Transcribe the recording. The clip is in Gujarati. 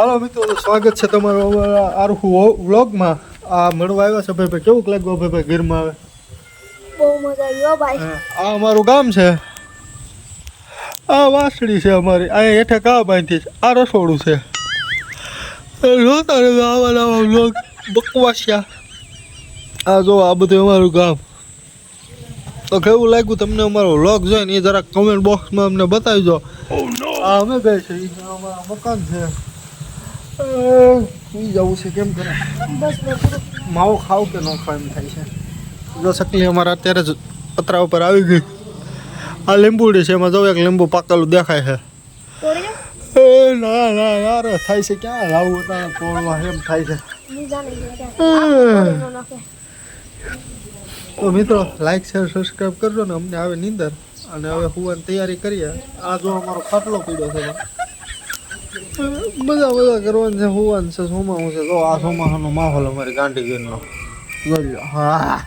હાલો મિત્રો સ્વાગત છે તમારો અમારા આરખું વ્લોગમાં. આ મળવા આવ્યા છે ભાઈ ભાઈ કેવું લાગ્યું ભાઈ ભાઈ ગીરમાં આવે બહુ મજા આવ્યો ભાઈ. આ અમારું ગામ છે. આ વાસળી છે અમારી. અહીંયા હેઠે કા બાંધી છે. આ રસોડું છે. જોતા રહ્યો આવા નવા વ્લોગ બકવાસિયા. આ જો આ બધું અમારું ગામ. તો કેવું લાગ્યું તમને અમારો વ્લોગ જોઈએ ને એ જરાક કમેન્ટ બોક્સમાં અમને બતાવી આ અમે ગઈ છે મકાન છે. સુઈ જવું છે કેમ કરે? બસ માવો ખાવ કે ન ખાવ એમ થાય છે. જો શકલી અમારા અત્યારે જ પતરા ઉપર આવી ગઈ. આ લીંબુડી છે એમાં જો એક લીંબુ પાકેલું દેખાય છે. ના ના યાર થાય છે ક્યાં? લાવું હતા તોડવા એમ થાય છે. તો મિત્રો લાઈક શેર સબસ્ક્રાઈબ કરજો ને અમને આવે નીંદર. અને હવે હુવાની તૈયારી કરીએ. આ જો અમારો ખાટલો પીડ્યો છે. મજા બધા કરવાની છે, હોવાનું છે સોમાવું છે. તો આ સોમાહાનો માહોલ અમારી ગાંધીગીરનો હા.